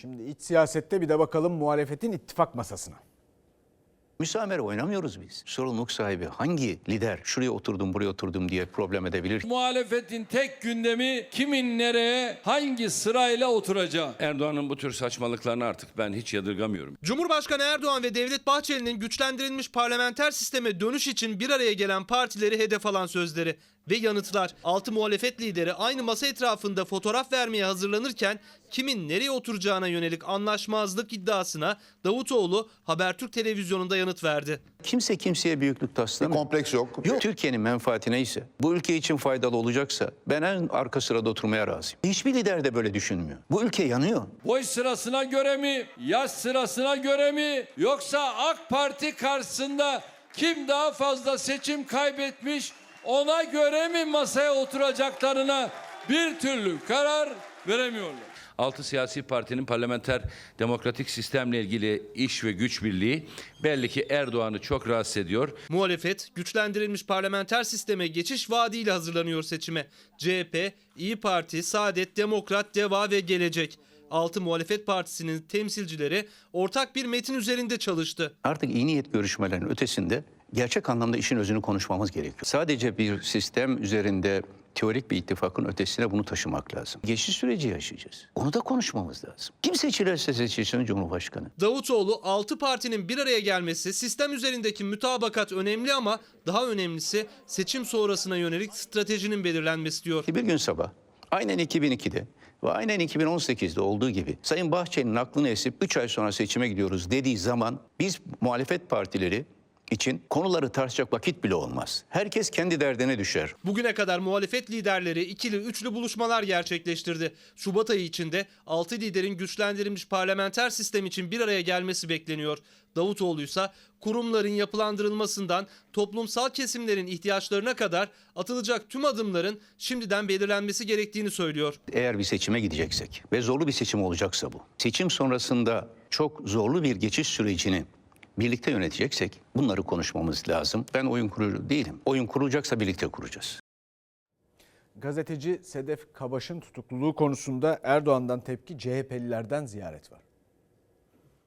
Şimdi iç siyasette bir de bakalım muhalefetin ittifak masasına. Müsamere oynamıyoruz biz. Sorumluluk sahibi hangi lider şuraya oturdum buraya oturdum diye problem edebilir? Muhalefetin tek gündemi kimin nereye, hangi sırayla oturacağı. Erdoğan'ın bu tür saçmalıklarını artık ben hiç yadırgamıyorum. Cumhurbaşkanı Erdoğan ve Devlet Bahçeli'nin güçlendirilmiş parlamenter sisteme dönüş için bir araya gelen partileri hedef alan sözleri ve yanıtlar. Altı muhalefet lideri aynı masa etrafında fotoğraf vermeye hazırlanırken kimin nereye oturacağına yönelik anlaşmazlık iddiasına Davutoğlu Habertürk televizyonunda yanıt verdi. Kimse kimseye büyüklük taslamıyor. Kompleks yok. Yok. Türkiye'nin menfaati neyse, bu ülke için faydalı olacaksa ben en arka sırada oturmaya razıyım. Hiçbir lider de böyle düşünmüyor. Bu ülke yanıyor. Boy sırasına göre mi, yaş sırasına göre mi yoksa AK Parti karşısında kim daha fazla seçim kaybetmiş ona göre mi masaya oturacaklarına bir türlü karar veremiyorlar. Altı siyasi partinin parlamenter demokratik sistemle ilgili iş ve güç birliği belli ki Erdoğan'ı çok rahatsız ediyor. Muhalefet güçlendirilmiş parlamenter sisteme geçiş vaadiyle hazırlanıyor seçime. CHP, İyi Parti, Saadet, Demokrat, Deva ve Gelecek. Altı muhalefet partisinin temsilcileri ortak bir metin üzerinde çalıştı. Artık iyi niyet görüşmelerinin ötesinde gerçek anlamda işin özünü konuşmamız gerekiyor. Sadece bir sistem üzerinde teorik bir ittifakın ötesine bunu taşımak lazım. Geçiş süreci yaşayacağız. Onu da konuşmamız lazım. Kim seçilirse seçilsin Cumhurbaşkanı. Davutoğlu 6 partinin bir araya gelmesi sistem üzerindeki mütabakat önemli ama daha önemlisi seçim sonrasına yönelik stratejinin belirlenmesi diyor. Bir gün sabah aynen 2002'de ve aynen 2018'de olduğu gibi Sayın Bahçeli'nin aklını esip 3 ay sonra seçime gidiyoruz dediği zaman biz muhalefet partileri için konuları tartışacak vakit bile olmaz. Herkes kendi derdine düşer. Bugüne kadar muhalefet liderleri ikili üçlü buluşmalar gerçekleştirdi. Şubat ayı içinde 6 liderin güçlendirilmiş parlamenter sistem için bir araya gelmesi bekleniyor. Davutoğlu ise kurumların yapılandırılmasından toplumsal kesimlerin ihtiyaçlarına kadar atılacak tüm adımların şimdiden belirlenmesi gerektiğini söylüyor. Eğer bir seçime gideceksek ve zorlu bir seçim olacaksa bu. Seçim sonrasında çok zorlu bir geçiş sürecini birlikte yöneteceksek bunları konuşmamız lazım. Ben oyun kurucu değilim. Oyun kurulacaksa birlikte kuracağız. Gazeteci Sedef Kabaş'ın tutukluluğu konusunda Erdoğan'dan tepki CHP'lilerden ziyaret var.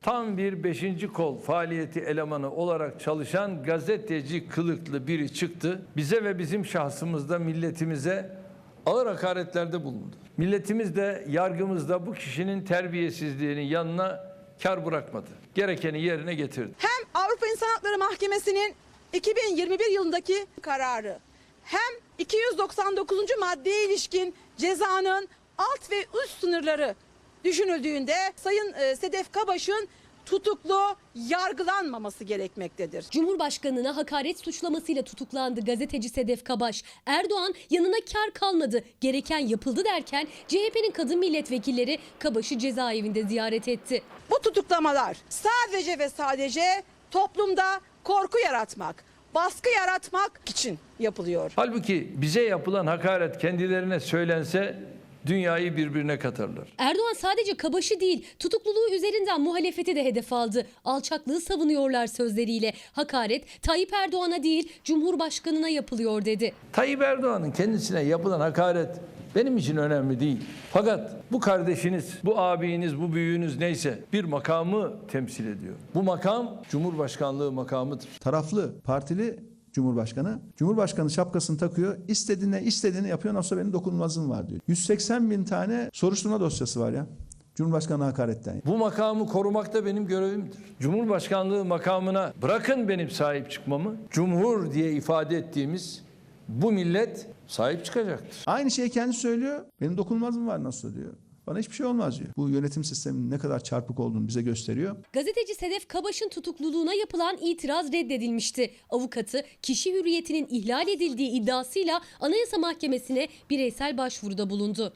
Tam bir beşinci kol faaliyeti elemanı olarak çalışan gazeteci kılıklı biri çıktı. Bize ve bizim şahsımızda milletimize ağır hakaretlerde bulundu. Milletimiz de yargımız da bu kişinin terbiyesizliğinin yanına kar bırakmadı. Gerekeni yerine getirdi. hem Avrupa İnsan Hakları Mahkemesi'nin 2021 yılındaki kararı hem 299. maddeye ilişkin cezanın alt ve üst sınırları düşünüldüğünde Sayın e, Sedef Kabaş'ın tutuklu yargılanmaması gerekmektedir. Cumhurbaşkanına hakaret suçlamasıyla tutuklandı gazeteci Sedef Kabaş. Erdoğan yanına kar kalmadı, gereken yapıldı derken CHP'nin kadın milletvekilleri Kabaş'ı cezaevinde ziyaret etti. Bu tutuklamalar sadece ve sadece toplumda korku yaratmak, baskı yaratmak için yapılıyor. Halbuki bize yapılan hakaret kendilerine söylense dünyayı birbirine katarlar. Erdoğan sadece Kabaş'ı değil, tutukluluğu üzerinden muhalefeti de hedef aldı. Alçaklığı savunuyorlar sözleriyle. Hakaret Tayyip Erdoğan'a değil, Cumhurbaşkanına yapılıyor dedi. Tayyip Erdoğan'ın kendisine yapılan hakaret benim için önemli değil. Fakat bu kardeşiniz, bu abiniz, bu büyüğünüz neyse bir makamı temsil ediyor. Bu makam Cumhurbaşkanlığı makamıdır. taraflı, partili Cumhurbaşkanı. Cumhurbaşkanı şapkasını takıyor. İstediğine istediğini yapıyor. Nasıl benim dokunulmazlığım var diyor. 180 bin tane soruşturma dosyası var ya. Cumhurbaşkanı hakaretten. Bu makamı korumak da benim görevimdir. Cumhurbaşkanlığı makamına bırakın benim sahip çıkmamı. Cumhur diye ifade ettiğimiz bu millet sahip çıkacaktır. Aynı şeyi kendi söylüyor. Benim dokunulmazlığım var nasıl diyor. Bana hiçbir şey olmaz diyor. Bu yönetim sisteminin ne kadar çarpık olduğunu bize gösteriyor. Gazeteci Sedef Kabaş'ın tutukluluğuna yapılan itiraz reddedilmişti. Avukatı kişi hürriyetinin ihlal edildiği iddiasıyla Anayasa Mahkemesi'ne bireysel başvuruda bulundu.